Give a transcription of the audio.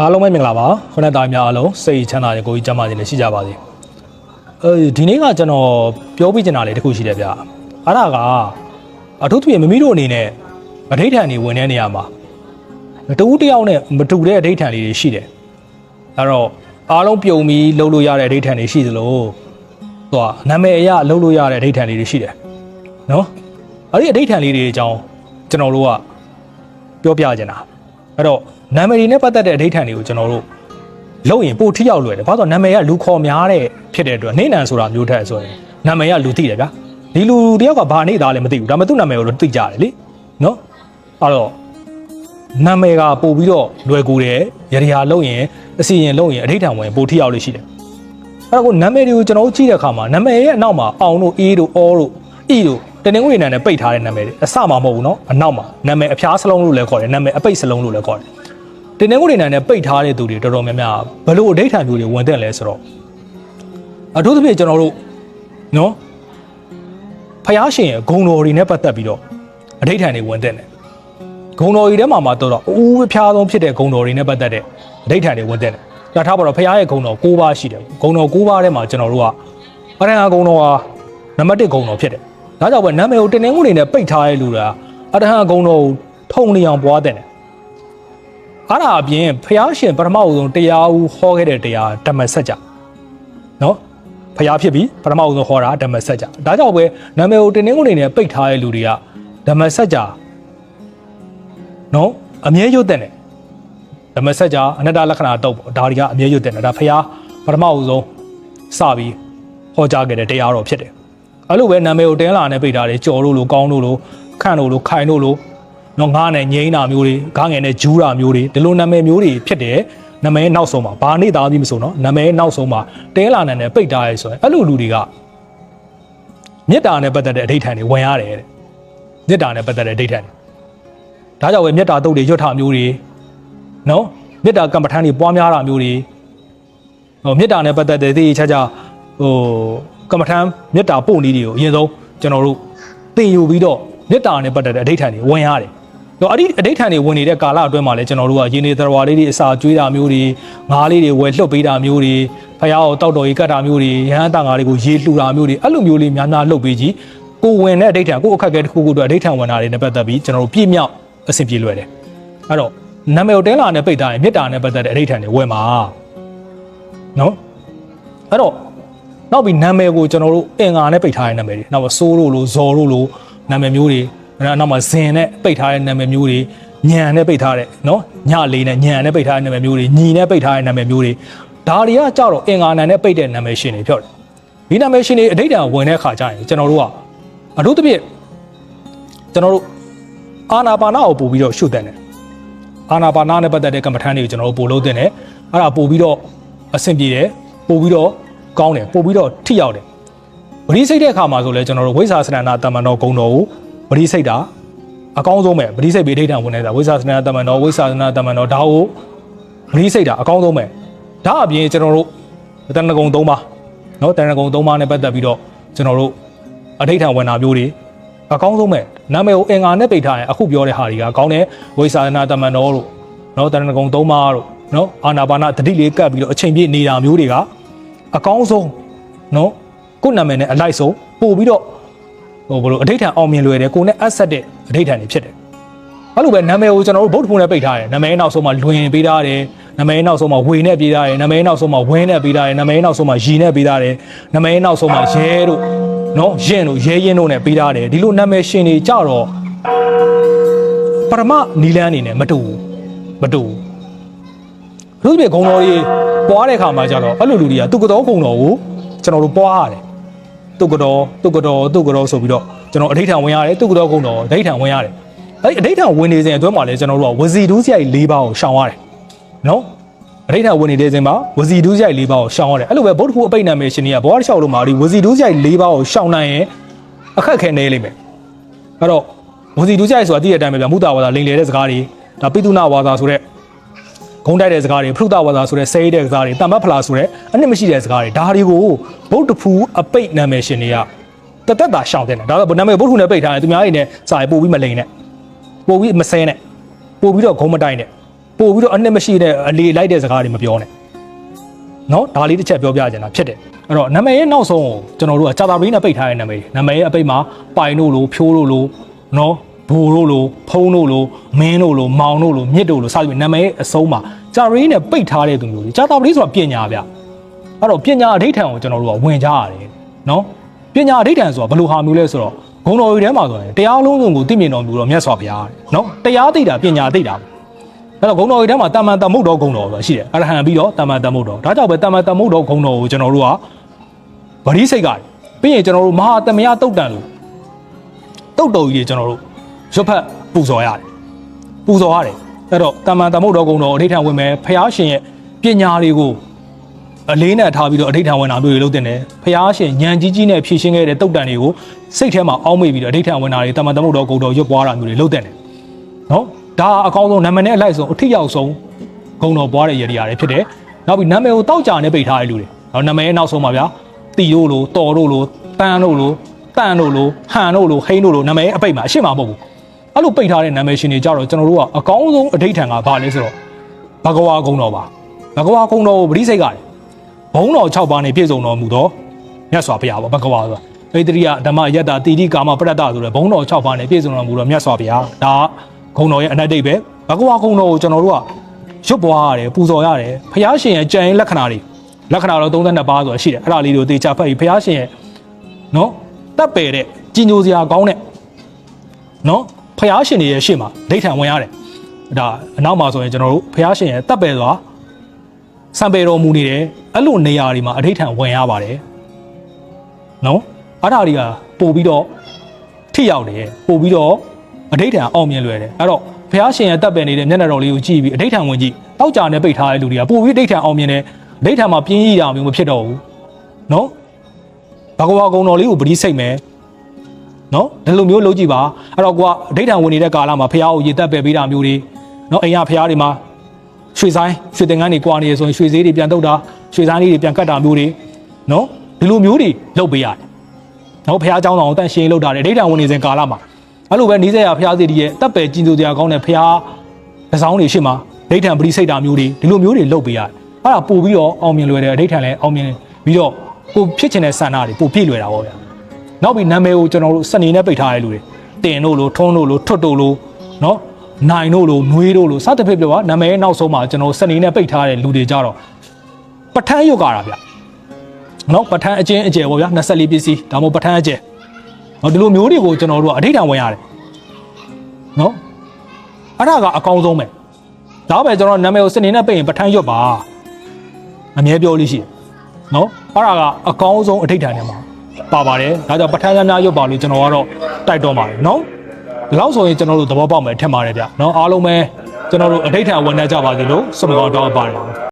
အားလုံးပဲမင်္ဂလာပါခုနကသားများအားလုံးစိတ်ချမ်းသာတဲ့ကိုကြီးကျမ်းမာခြင်းနဲ့ရှိကြပါစေအဲဒီနေ့ကကျွန်တော်ပြောပြချင်တာလေးတစ်ခုရှိတယ်ဗျအဲ့ဒါကအထူးသဖြင့်မမီတို့အနေနဲ့အဋိဌာန်တွေဝင်တဲ့နေရာမှာတူတူတယောက်နဲ့မတူတဲ့အဋိဌာန်လေးတွေရှိတယ်အဲ့တော့အားလုံးပြုံပြီးလှုပ်လို့ရတဲ့အဋိဌာန်တွေရှိသလိုသူကနာမည်အရလှုပ်လို့ရတဲ့အဋိဌာန်လေးတွေရှိတယ်နော်အဲ့ဒီအဋိဌာန်လေးတွေအကြောင်းကျွန်တော်တို့ကပြောပြချင်တာ အဲ့တော့နာမည်တွေနဲ့ပတ်သက်တဲ့အဋိဌာန်တွေကိုကျွန်တော်တို့လို့ရင်ပို့ထိရောက်လွယ်တယ်ဘာလို့လဲနာမည်ကလူခေါ်များတဲ့ဖြစ်တဲ့အတွက်နေနံဆိုတာမျိုးထက်ဆိုရင်နာမည်ကလူသိတယ်ဗျာဒီလူတယောက်ကဘာနေသားလဲမသိဘူးဒါပေမဲ့သူ့နာမည်ကိုတော့သိကြတယ်လေနော်အဲ့တော့နာမည်ကပို့ပြီးတော့လွယ်ကူတယ်ရရလို့ရင်အစီရင်လို့ရင်အဋိဌာန်ဝင်ပို့ထိရောက်လို့ရှိတယ်အဲ့တော့ကိုနာမည်တွေကိုကျွန်တော်တို့ကြည့်တဲ့အခါမှာနာမည်ရဲ့အနောက်မှာအောင်တို့အေးတို့အောတို့ဤတို့ တနင်္ဂနွေနံနဲ့ပိတ်ထားတဲ့နာမည်တွေအစမှာမဟုတ်ဘူးနော်အနောက်မှာနာမည်အဖျားစလုံးလို့လည်းခေါ်တယ်နာမည်အပိတ်စလုံးလို့လည်းခေါ်တယ်တင်းနေကိုနေနိုင်နဲ့ပိတ်ထားတဲ့သူတွေတော်တော်များများဘလို့အဋိဌာန်မျိုးတွေဝင်တဲ့လဲဆိုတော့အထူးသဖြင့်ကျွန်တော်တို့နော်ဖယားရှင်ရဲ့ဂုံတော်တွေနဲ့ပတ်သက်ပြီးတော့အဋိဌာန်တွေဝင်တဲ့တယ်ဂုံတော်တွေထဲမှာမှတော့တော့အူးဖျားဆုံးဖြစ်တဲ့ဂုံတော်တွေနဲ့ပတ်သက်တဲ့အဋိဌာန်တွေဝင်တဲ့တယ်ဒါထားပါတော့ဖယားရဲ့ဂုံတော်၉ပါးရှိတယ်ဂုံတော်၉ပါးထဲမှာကျွန်တော်တို့ကအရဟံဂုံတော်ဟာနံပါတ်1ဂုံတော်ဖြစ်တယ် ဒါကြောင့်ပဲနာမည်ကိုတင်းနေကိုနေနဲ့ပိတ်ထားတဲ့လူတွေကအရဟံဂုံတော်ကိုထုံနေအောင်ပွားတဲ့တယ်အားဒါအပြင်ဖျားရှင်ပထမဦးဆုံးတရားဦးဟောခဲ့တဲ့တရားဓမ္မစကြာနော်ဖျားဖြစ်ပြီးပထမဦးဆုံးဟောတာဓမ္မစကြာဒါကြောင့်ပဲနာမည်ကိုတင်းတင်းကိုနေနဲ့ပိတ်ထားတဲ့လူတွေကဓမ္မစကြာနော်အမြဲရွတ်တဲ့တယ်ဓမ္မစကြာအနတ္တလက္ခဏာတော့ပေါ့ဒါတွေကအမြဲရွတ်တဲ့တယ်ဒါဖျားပထမဦးဆုံးစပြီးဟောကြားခဲ့တဲ့တရားတော်ဖြစ်တယ် အဲ့လိုပဲနာမည်ကိုတင်းလာနဲ့ပိတ်ထားတယ်ကြော်လို့လို့ကောင်းလို့လို့ခန့်လို့လို့ခိုင်လို့လို့နော်ငားနဲ့ငိမ့်တာမျိုးတွေဂားငယ်နဲ့ဂျူးတာမျိုးတွေဒီလိုနာမည်မျိုးတွေဖြစ်တယ်နာမည်နောက်ဆုံးမှာဘာနေသားပြီးမဆိုနော်နာမည်နောက်ဆုံးမှာတဲလာနဲ့ပိတ်ထားရဲဆိုရင်အဲ့လိုလူတွေကမေတ္တာနဲ့ပတ်သက်တဲ့အဋိဌာန်တွေဝင်ရတယ်တဲ့မေတ္တာနဲ့ပတ်သက်တဲ့အဋိဌာန်တွေဒါကြောင့်ပဲမေတ္တာတုတ်တွေရွတ်ထမျိုးတွေနော်မေတ္တာကမ္မထမ်းတွေပွားများတာမျိုးတွေဟိုမေတ္တာနဲ့ပတ်သက်တဲ့သိချာချာဟို ကမ္မထမ်းမေတ္တာပို့နည်းတွေကိုအရင်ဆုံးကျွန်တော်တို့သင်ယူပြီးတော့မေတ္တာနဲ့ပတ်သက်တဲ့အဋိဌာန်တွေဝင်ရတယ်တော့အဲ့ဒီအဋိဌာန်တွေဝင်နေတဲ့ကာလအတွင်းမှာလည်းကျွန်တော်တို့ကရင်းနေသရဝါလေးတွေအစာကျွေးတာမျိုးတွေငါးလေးတွေဝယ်လှုပ်ပေးတာမျိုးတွေဖယားကိုတောက်တော်ကြီးကတ်တာမျိုးတွေရဟန်းတန်ငါတွေကိုရေလှူတာမျိုးတွေအဲ့လိုမျိုးလေးများများလှုပ်ပေးကြည့်ကိုဝင်တဲ့အဋိဌာန်ကိုအခက်အခဲတစ်ခုခုအတွက်အဋိဌာန်ဝင်တာတွေနဲ့ပတ်သက်ပြီးကျွန်တော်တို့ပြည့်မြောက်အဆင်ပြေလွယ်တယ်အဲ့တော့နာမည်ကိုတဲလာနဲ့ပိတ်ထားရင်မေတ္တာနဲ့ပတ်သက်တဲ့အဋိဌာန်တွေဝင်မှာနော်အဲ့တော့ နောက်ပြီးနာမည်ကိုကျွန်တော်တို့အင်္ဂါနဲ့ပိတ်ထားတဲ့နာမည်တွေနောက်ဆိုးလို့လို့ဇော်လို့လို့နာမည်မျိုးတွေအဲ့နောက်မှာဇင်နဲ့ပိတ်ထားတဲ့နာမည်မျိုးတွေညံနဲ့ပိတ်ထားတဲ့နော်ညလေးနဲ့ညံနဲ့ပိတ်ထားတဲ့နာမည်မျိုးတွေညီနဲ့ပိတ်ထားတဲ့နာမည်မျိုးတွေဒါတွေကကြတော့အင်္ဂါနံနဲ့ပိတ်တဲ့နာမည်ရှင်တွေပြောတယ်ဒီနာမည်ရှင်တွေအဋိဌာန်ဝင်တဲ့ခါကျရင်ကျွန်တော်တို့ကအထူးသဖြင့်ကျွန်တော်တို့အာနာပါနာကိုပို့ပြီးတော့ရှုတဲ့တယ်အာနာပါနာနဲ့ပတ်သက်တဲ့ကမ္မထမ်းတွေကိုကျွန်တော်တို့ပို့လို့တင်တယ်အဲ့ဒါပို့ပြီးတော့အဆင်ပြေတယ်ပို့ပြီးတော့ ကောင်းတယ်ပို့ပြီးတော့ထိရောက်တယ်ပရိစိတ်တဲ့အခါမှာဆိုလဲကျွန်တော်တို့ဝိဇာစနန္ဒတမ္မန်တော်ဂုံတော်ကိုပရိစိတ်တာအကောင်းဆုံးပဲပရိစိတ်ဘေဒိဋ္ဌံဝင်နေတာဝိဇာစနန္ဒတမ္မန်တော်ဝိဇာစနန္ဒတမ္မန်တော်ဒါကိုပရိစိတ်တာအကောင်းဆုံးပဲဒါအပြင်ကျွန်တော်တို့တဏ္ဍကုံ၃ပါးเนาะတဏ္ဍကုံ၃ပါးနဲ့ပတ်သက်ပြီးတော့ကျွန်တော်တို့အဋိဋ္ဌံဝင်တာမျိုးတွေအကောင်းဆုံးပဲနာမည်ကိုအင်္ဂါနဲ့ပိတ်ထားရင်အခုပြောတဲ့ဟာတွေကကောင်းတယ်ဝိဇာစနန္ဒတမ္မန်တော်တို့เนาะတဏ္ဍကုံ၃ပါးတို့เนาะအာနာပါနတတိလေးကပ်ပြီးတော့အချိန်ပြည့်နေတာမျိုးတွေက အကောင်းဆုံးနော်ကို့နာမည်နဲ့အလိုက်ဆုံးပို့ပြီးတော့ဟိုဘလို့အဋိဌာန်အောင်မြင်လွယ်တယ်ကိုနဲ့အဆက်တဲ့အဋိဌာန်တွေဖြစ်တယ်အဲ့လိုပဲနာမည်ကိုကျွန်တော်တို့ဗုဒ္ဓဘုံနဲ့ပိတ်ထားတယ်နာမည်နောက်ဆုံးမှာလွင်ပေးထားတယ်နာမည်နောက်ဆုံးမှာဝေနဲ့ပေးထားတယ်နာမည်နောက်ဆုံးမှာဝင်းနဲ့ပေးထားတယ်နာမည်နောက်ဆုံးမှာရီနဲ့ပေးထားတယ်နာမည်နောက်ဆုံးမှာရဲတို့နော်ရင့်တို့ရဲရင်တို့နဲ့ပေးထားတယ်ဒီလိုနာမည်ရှင်တွေကြတော့ပရမနီလန်းအနေနဲ့မတူဘူးမတူဘူးသူ့ပြေဂုံတော်ကြီး ပွားတဲ့ခါမှာကြတော့အဲ့လိုလူတွေကသူကတော်ဂုံတော်ကိုကျွန်တော်တို့ပွားရတယ်တုတ်ကတော်တုတ်ကတော်တုတ်ကတော်ဆိုပြီးတော့ကျွန်တော်အဋိဌာန်ဝင်ရတယ်တုတ်ကတော်ကုန်းတော်အဋိဌာန်ဝင်ရတယ်အဲ့အဋိဌာန်ဝင်နေစဉ်အတွင်းမှာလည်းကျွန်တော်တို့ကဝစီဒူးစရိုက်၄ပါးကိုရှောင်ရတယ်နော်အဋိဌာန်ဝင်နေတဲ့စဉ်မှာဝစီဒူးစရိုက်၄ပါးကိုရှောင်ရတယ်အဲ့လိုပဲဗုဒ္ဓဟူအပိတ်နာမည်ရှင်ကြီးကဘောရလျှောက်လို့မှာဒီဝစီဒူးစရိုက်၄ပါးကိုရှောင်နိုင်ရင်အခက်ခဲနေလိမ့်မယ်အဲ့တော့ဝစီဒူးစရိုက်ဆိုတာသိတဲ့အတိုင်းပဲဗျမုတာဝါဒလိန်လေတဲ့စကားတွေဒါပိတုနာဝါဒဆိုတဲ့ ဂုံးတိုက်တဲ့စကားတွေဖရုဒဝါဒဆိုတဲ့ဆဲတဲ့စကားတွေတမ္မဖလာဆိုတဲ့အနှစ်မရှိတဲ့စကားတွေဒါတွေကိုဗုဒ္ဓဖူအပိတ်နာမည်ရှင်တွေကတသက်တာရှောင်တဲ့တယ်ဒါတော့နာမည်ဘုတ်ထုနဲ့ပိတ်ထားတယ်သူများတွေနဲ့စာရေးပို့ပြီးမလိန်နဲ့ပို့ပြီးမဆဲနဲ့ပို့ပြီးတော့ဂုံးမတိုက်နဲ့ပို့ပြီးတော့အနှစ်မရှိတဲ့အလေလိုက်တဲ့စကားတွေမပြောနဲ့နော်ဒါလေးတစ်ချက်ပြောပြချင်တာဖြစ်တယ်အဲ့တော့နာမည်ရဲ့နောက်ဆုံးကိုကျွန်တော်တို့ကကြာတာပရင်းနဲ့ပိတ်ထားတဲ့နာမည်နာမည်ရဲ့အပိတ်မှာပိုင်တို့လိုဖြိုးတို့လိုနော် ဘူတို့လိုဖုံးတို့လိုမင်းတို့လိုမောင်တို့လိုမြစ်တို့လိုစသဖြင့်နာမည်ရဲ့အဆုံးမှာကြာပရင်းနဲ့ပိတ်ထားတဲ့သူမျိုးကြီးကြာတာပရင်းဆိုတာပညာဗျအဲ့တော့ပညာအဋိဌာန်ကိုကျွန်တော်တို့ကဝင်ကြရတယ်နော်ပညာအဋိဌာန်ဆိုတာဘယ်လိုဟာမျိုးလဲဆိုတော့ဂုံတော်ရီထဲမှာဆိုရင်တရားလုံးစုံကိုသိမြင်တော်မူတော့မြတ်စွာဘုရားတဲ့နော်တရားသိတာပညာသိတာအဲ့တော့ဂုံတော်ရီထဲမှာတမန်တမုတ်တော်ဂုံတော်ဆိုတာရှိတယ်အရဟံပြီးတော့တမန်တမုတ်တော်ဒါကြောင့်ပဲတမန်တမုတ်တော်ဂုံတော်ကိုကျွန်တော်တို့ကဗတိစိတ်ကပြီးရင်ကျွန်တော်တို့မဟာတမယတုတ်တန်လို့တုတ်တော်ကြီးတွေကျွန်တော်တို့ ရွတ်ဖက်ပူဇော်ရတယ်ပူဇော်ရတယ်အဲ့တော့တမန်တမုတ်တော်ဂုံတော်အဋိဌာန်ဝင်မယ်ဖះရှင်ရဲ့ပညာတွေကိုအလေးနဲ့ထားပြီးတော့အဋိဌာန်ဝင်တာမျိုးတွေလုပ်တင်တယ်ဖះရှင်ညံကြီးကြီးနဲ့ဖြည့်ရှင်းခဲ့တဲ့တုတ်တန်တွေကိုစိတ်ထဲမှာအောင်းမိပြီးတော့အဋိဌာန်ဝင်တာတွေတမန်တမုတ်တော်ဂုံတော်ရွတ်ပွားတာမျိုးတွေလုပ်တင်တယ်နော်ဒါအကောင်းဆုံးနာမည်နဲ့အလိုက်ဆုံးအထိရောက်ဆုံးဂုံတော်ပွားတဲ့ရည်ရည်တွေဖြစ်တယ်နောက်ပြီးနာမည်ကိုတောက်ကြနဲ့ပိတ်ထားတဲ့လူတွေနော်နာမည်ရဲ့နောက်ဆုံးပါဗျာတီတို့လိုတော်တို့လိုတန်တို့လိုတန်တို့လိုဟန်တို့လိုဟိန်းတို့လိုနာမည်ရဲ့အပိတ်မှာအရှိမမဟုတ်ဘူး အဲ့လိုပိတ်ထားတဲ့နာမည်ရှင်တွေကြတော့ကျွန်တော်တို့ကအကောင်းဆုံးအဋိဌာန်ကဘာလဲဆိုတော့ဘဂဝါဂုံတော်ပါဘဂဝါဂုံတော်ကိုပရိစိတ်ကတယ်ဘုံတော်6ပါးနဲ့ပြည့်စုံတော်မူသောမြတ်စွာဘုရားပေါ့ဘဂဝါဆိုတာဣတရိယဓမ္မယတ္တတိတိကာမပရတ္တဆိုတဲ့ဘုံတော်6ပါးနဲ့ပြည့်စုံတော်မူသောမြတ်စွာဘုရားဒါကဂုံတော်ရဲ့အနတ္တိပဲဘဂဝါဂုံတော်ကိုကျွန်တော်တို့ကရွတ်ပွားရတယ်ပူဇော်ရတယ်ဘုရားရှင်ရဲ့ကြံရင်လက္ခဏာတွေလက္ခဏာတော့32ပါးဆိုတာရှိတယ်အဲ့ဒါလေးတွေကိုသေချာဖတ်ပြီးဘုရားရှင်ရဲ့နော်တပ်ပယ်တဲ့ကြီးညိုစရာကောင်းတဲ့နော် ဘုရားရှင်တွေရဲ့ရှေ့မှာဒိဋ္ဌံဝင်ရတယ်ဒါအနောက်မှာဆိုရင်ကျွန်တော်တို့ဘုရားရှင်ရဲ့တပ်ပယ်ဆိုတာစံပေတော်မူနေတယ်အဲ့လိုနေရာတွေမှာအဋိဌံဝင်ရပါတယ်နော်အဲ့ဒါတွေကပို့ပြီးတော့ထိရောက်တယ်ပို့ပြီးတော့အဋိဌံအောင်မြင်လွယ်တယ်အဲ့တော့ဘုရားရှင်ရဲ့တပ်ပယ်နေတဲ့မျက်နှာတော်လေးကိုကြည့်ပြီးအဋိဌံဝင်ကြည့်တောက်ကြနဲ့ပိတ်ထားတဲ့လူတွေကပို့ပြီးအဋိဌံအောင်မြင်တယ်အဋိဌံမှာပြင်းရည်တာမျိုးမဖြစ်တော့ဘူးနော်ဘဂဝါကုံတော်လေးကိုပတိစိတ်မယ် နော်ဒီလိုမျိုးလုပ်ကြည့်ပါအဲ့တော့ကိုကအဋိဌံဝင်နေတဲ့ကာလမှာဘုရားကိုရေတက်ပယ်ပေးတာမျိုးတွေနော်အိမ်ကဘုရားတွေမှာ ရွှေဆိုင်ရွှေတင်ကန်းတွေကွာနေရဆိုရင်ရွှေဈေးတွေပြန်တုတ်တာရွှေဆိုင်လေးတွေပြန်ကတ်တာမျိုးတွေနော်ဒီလိုမျိုးတွေလုပ်ပေးရတယ်။နောက်ဖះเจ้าတော်ကိုတန်ရှင်းလုပ်တာတယ်ဒိဋ္ဌံဝင်နေစဉ်ကာလမှာအဲ့လိုပဲနီးစက်ရဖះစီတီရဲ့တပ်ပယ်ကျင်သူတရားကောင်းတဲ့ဖះတစောင်းတွေရှေ့မှာဒိဋ္ဌံပရိစိတ်တာမျိုးတွေဒီလိုမျိုးတွေလုပ်ပေးရတယ်။အဲ့ဒါပို့ပြီးတော့အောင်မြင်လွယ်တယ်ဒိဋ္ဌံလည်းအောင်မြင်ပြီးတော့ကိုဖြစ်ချင်တဲ့ဆန္ဒတွေပို့ပြည့်လွယ်တာပေါ့ဗျာ။ နောက်ပြီးနာမည်ကိုကျွန်တော်တို့စနေနဲ့ပိတ်ထားရတဲ့လူတွေတင်တို့လိုထုံးတို့လိုထွတ်တို့လိုနော်နိုင်တို့လိုနှွေးတို့လိုစသဖြင့်ပြောပါနာမည်ရဲ့နောက်ဆုံးမှာကျွန်တော်စနေနဲ့ပိတ်ထားတဲ့လူတွေကြတော့ပဋ္ဌာန်းရုပ်ကာတာဗျနော်ပဋ္ဌာန်းအကျဉ်းအကျယ်ပေါ့ဗျာ24ပစ္စည်းဒါမှမဟုတ်ပဋ္ဌာန်းအကျယ်နော်ဒီလိုမျိုးတွေကိုကျွန်တော်တို့ကအဋိဌာန်ဝင်ရတယ်နော်အဲ့ဒါကအကောင်းဆုံးပဲဒါပဲကျွန်တော်နာမည်ကိုစနေနဲ့ပိတ်ရင်ပဋ္ဌာန်းရုပ်ပါအမြဲပြောလို့ရှိတယ်နော်အဲ့ဒါကအကောင်းဆုံးအဋိဌာန်ထဲမှာ ပါပါတယ်ဒါကြောင့်ပဋ္ဌာန်းများများရုပ်ပါလို့ကျွန်တော်ကတော့တိုက်တော့ပါတယ်နော်ဒီလောက်ဆိုရင်ကျွန်တော်တို့သဘောပေါက်မယ်ထင်ပါတယ်ဗျနော်အားလုံးပဲကျွန်တော်တို့အဋိဌာန်ဝန်ထမ်းကြပါသလိုဆုမကောင်းတောင်းပါတယ်